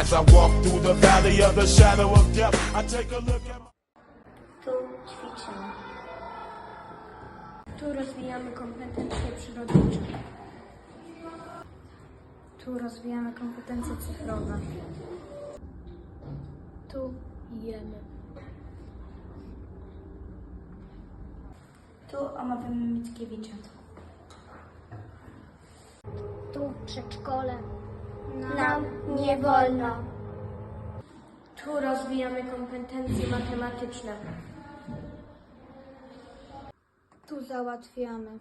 As I walk through the valley of the shadow of death, I take a look at my Tu ćwiczymy. Tu rozwijamy kompetencje przyrodnicze. Tu rozwijamy kompetencje cyfrowe. Tu jemy. Tu omawiamy Mickiewicza. Tu przedszkole. Nam nie wolno. Tu rozwijamy kompetencje matematyczne. Tu załatwiamy